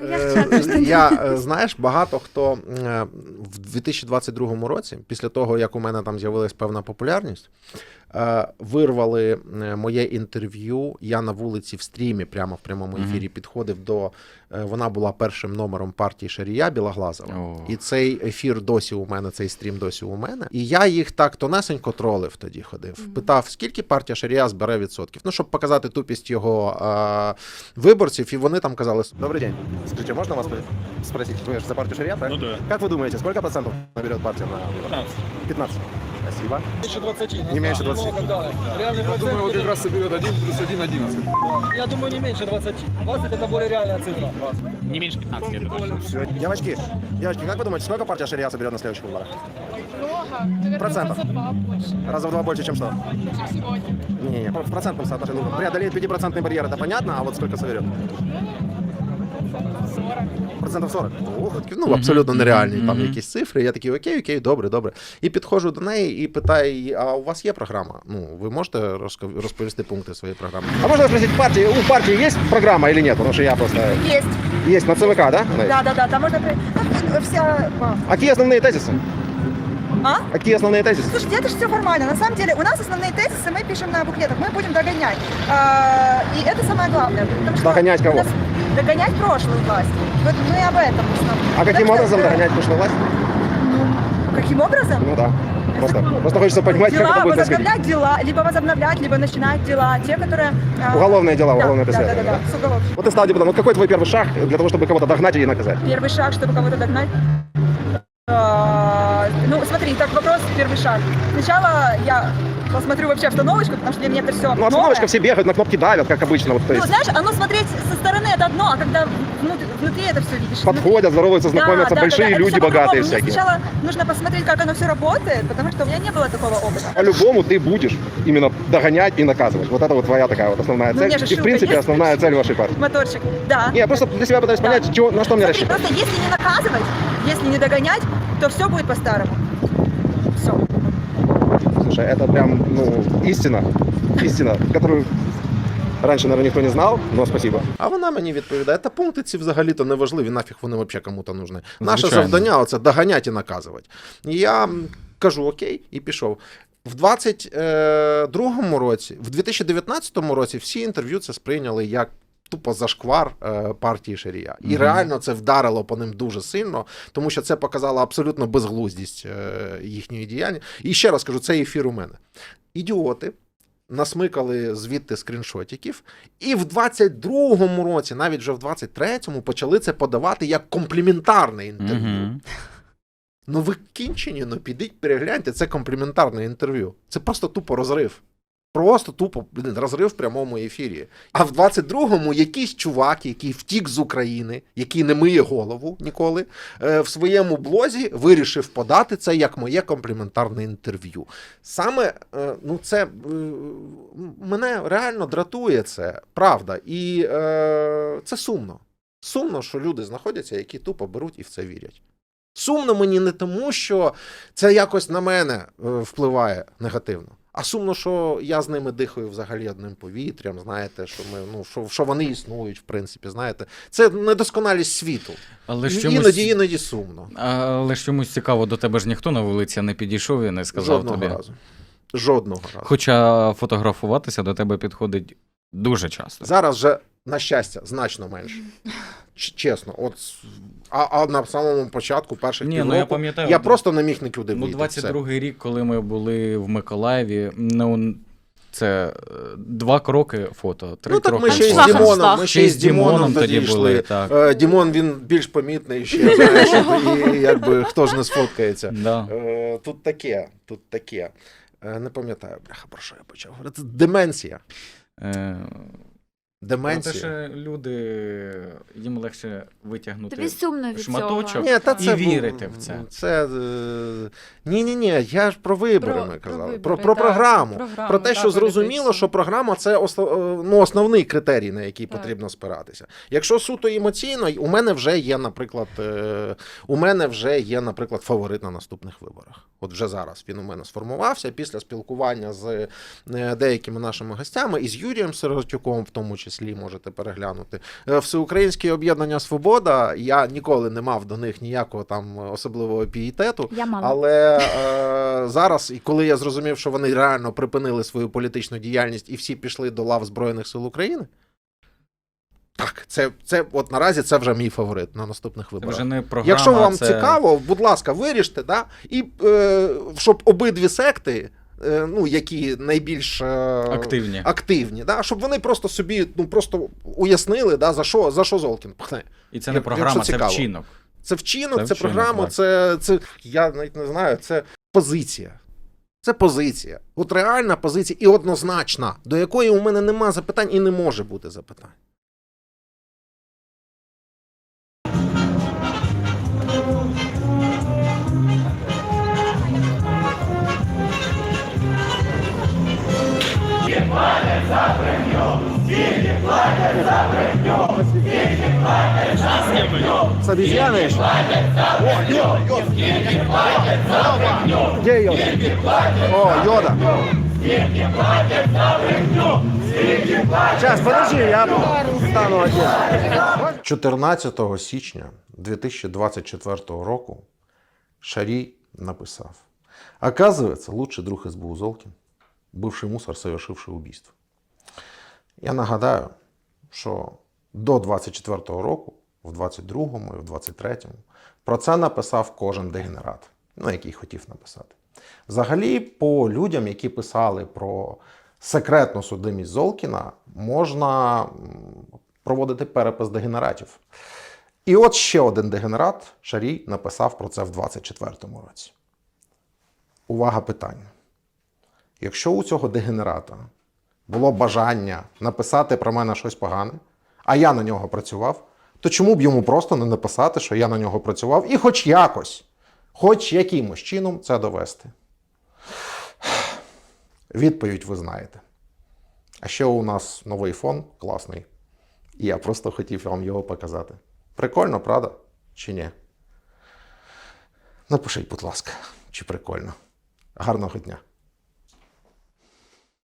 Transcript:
Е, Я е, знаєш, багато хто е, в 2022 році, після того як у мене там з'явилась певна популярність, е, вирвали е, моє інтерв'ю. Я на вулиці в стрімі, прямо в прямому ефірі, підходив до. е, Вона була першим номером партії Шарія Білоглазова. О. І цей ефір досі у мене, цей стрім досі у мене. І я їх так тонесенько тролив тоді ходив. Питав, скільки партія Шарія збере відсотків. Ну, щоб показати тупість його е, виборців, і вони там казали: Добрий день. Скажите, можна вас спросить? Ви ж за партію Шарія, так? Ну да. Как вы думаете, сколько процентов наберет партия на выборах? 15. 15. Спасибо. Меньше 20. Не меньше 20. Много, да. Реальный Я думаю, вот как раз соберет 1 плюс 1 11. Я думаю, не меньше 20. 20 это более реальная цифра. Не меньше 15, я думаю. Девочки, девочки, как вы думаете, сколько партия Шария соберет на следующих выборах? Много. Наверное, Процентов. раза два больше, Раза в два больше, чем что? чем сегодня. Не, не, в процентном соотношении. Ну, преодолеет 5% барьер, это понятно, а вот сколько соберет? 40. Процентів 40. Ух, ну, абсолютно нереальні там Мгм. якісь цифри. Я такий, окей, окей, добре, добре. І підходжу до неї і питаю, її, а у вас є програма? Ну, ви можете розко- розповісти пункти своєї програми? А можна спросити, партії, у партії є програма или ні? Тому що я просто... Есть. Є на ЦВК, да? Да, да, да. Там можно... при- Ну, вся... А які основні тезиси? А? Які основні тезиси? Слушайте, это же все формально. На самом деле, у нас основные тезисы мы пишем на буклетах. Мы будем догонять. А, и это самое главное. потому что Догонять кого? у нас- Догонять прошлую власть. Вот мы об этом в основном. А каким что, образом э, догонять прошлую власть? Каким образом? Ну да. Просто, просто хочется понимать, как дела, это будет происходить. возобновлять дела, либо возобновлять, либо начинать дела. Те, которые... а, Уголовные дела, да, уголовное да, да, да, да, с уголовным. Вот ты стал депутатом. Вот какой твой первый шаг для того, чтобы кого-то догнать и наказать? Первый шаг, чтобы кого-то догнать. А, Ну, смотри, так вопрос, первый шаг. Сначала я посмотрю вообще обстановочку, потому что для меня это все Ну, обстановочка, все бегают, на кнопки давят, как обычно. Вот, то Ну, есть знаешь, оно смотреть со стороны это одно, а когда внутри, внутри это все видишь. подходят, здороваются, знакомятся, Да, большие да, да, люди, богатые Мне всякие. сначала нужно посмотреть, как оно все работает, потому что у меня не было такого опыта. По-любому ты будешь именно догонять и наказывать. Вот это вот твоя такая вот основная Ну, цель. у меня же и, в принципе, есть. основная цель вашей партии. Моторчик, да. Не, я просто для себя пытаюсь Да. понять, чего, на что мне рассчитывать. просто если не наказывать, если не догонять, то все будет по-старому. Слушай, это прям, ну, истина. Истина, которую раніше, наверное, ніхто не знав, но спасибо. А вона мені відповідає, та пункти ці взагалі-то не важливі, нафіг вони взагалі кому-то нужні. Наше Звичайно. завдання оце доганяти і наказувати. І я кажу окей, і пішов. В 22-му році, в 2019 році всі інтерв'ю це сприйняли як тупо зашквар е, партії Шарія. І Мгм. реально це вдарило по ним дуже сильно, тому що це показало абсолютно безглуздість е, їхньої діяння. І ще раз кажу, це ефір у мене. Ідіоти насмикали звідти скріншотиків, і в 22-му році, навіть вже в 23-му, почали це подавати як компліментарне інтерв'ю. Мгм. Ну ви кінчені, ну підіть перегляньте, це компліментарне інтерв'ю. Це просто тупо розрив. Просто тупо блін, розрив в прямому ефірі. А в 22-му якийсь чувак, який втік з України, який не миє голову ніколи, е, в своєму блозі вирішив подати це як моє компліментарне інтерв'ю. Саме е, ну, це е, мене реально дратує це, правда. І це сумно. Сумно, що люди знаходяться, які тупо беруть і в це вірять. Сумно мені не тому, що це якось на мене впливає негативно. А сумно, що я з ними дихаю взагалі одним повітрям, знаєте, що ми ну що, що вони існують, в принципі, знаєте. Це недосконалість світу. Але ж чомусь... Іноді, іноді сумно. Але ж чомусь цікаво, до тебе ж ніхто на вулиці не підійшов і не сказав Жодного тобі. разу. Жодного разу. Хоча фотографуватися до тебе підходить дуже часто. Зараз вже, на щастя, значно менше. Чесно, от а, а на самому початку, перших Ні, ну півроку, я пам'ятаю. я просто не міг нікуди Ну, вийти. все. 22-й рік, коли ми були в Миколаєві, ну це е, два кроки фото, три Ну так кроки ми ще й з Дімоном, ми ще з Дімоном тоді були. йшли. Так. Е, Дімон він більш помітний ще, знаєш, і якби хто ж не сфоткається. Да. Е, Тут таке, тут таке. Не пам'ятаю, бляха, про що я почав говорити. Деменція. Е, Про те, що люди їм легше витягнути Тобі сумно від шматочок цього. Ні, та і вірити в це. Це ні, ні, ні. Я ж про вибори Про- ми казали. вибори, Про, про так, програму. програму, Про те, так, що зрозуміло, політичну. що програма це осно- е, ну, основний критерій, на який Так. потрібно спиратися. Якщо суто емоційно, у мене вже є, наприклад, е, у мене вже є, наприклад, фаворит на наступних виборах. От вже зараз він у мене сформувався після спілкування з е, деякими нашими гостями, і з Юрієм Сиротюком, в тому числі можете переглянути. Е, Всеукраїнське об'єднання Свобода. Я ніколи не мав до них ніякого там особливого пієтету. Я мала. Але е, зараз, і коли я зрозумів, що вони реально припинили свою політичну діяльність і всі пішли до лав Збройних сил України. Так, це, це от наразі це вже мій фаворит на наступних виборах. вже не програма. Якщо вам це... цікаво, будь ласка, виріште, да? і е, щоб обидві секти, ну, які найбільш е, Активні. активні да? щоб вони просто собі ну, просто уяснили, да, за що, за що Золкін пхне. І це не Як- програма, це цікаво. вчинок. Це вчинок, Це це, вчинок, програма, так. це, це я навіть не знаю, це позиція. Це позиція. От реальна позиція і однозначна, до якої у мене нема запитань і не може бути запитань. С обезьяной? Где Йода? О, Йода. Сейчас, подожди, я стану один. 14 січня 2024 року Шарій написав: Оказывается, лучший друг СБУ Золкін, бывший мусор, совершивший убийство. Я нагадаю, що до 24-го року, в 22-му і в 23-му, про це написав кожен дегенерат, ну, який хотів написати. Взагалі, по людям, які писали про секретну судимість Золкіна, можна проводити перепис дегенератів. І от ще один дегенерат Шарій написав про це в 24-му році. Увага питання. Якщо у цього дегенерата було бажання написати про мене щось погане, а я на нього працював, то чому б йому просто не написати, що я на нього працював, і хоч якось, хоч якимось чином це довести? Відповідь ви знаєте. А ще у нас новий фон класний. І я просто хотів вам його показати. Прикольно, правда? Чи ні? Напишіть, будь ласка, чи прикольно. Гарного дня.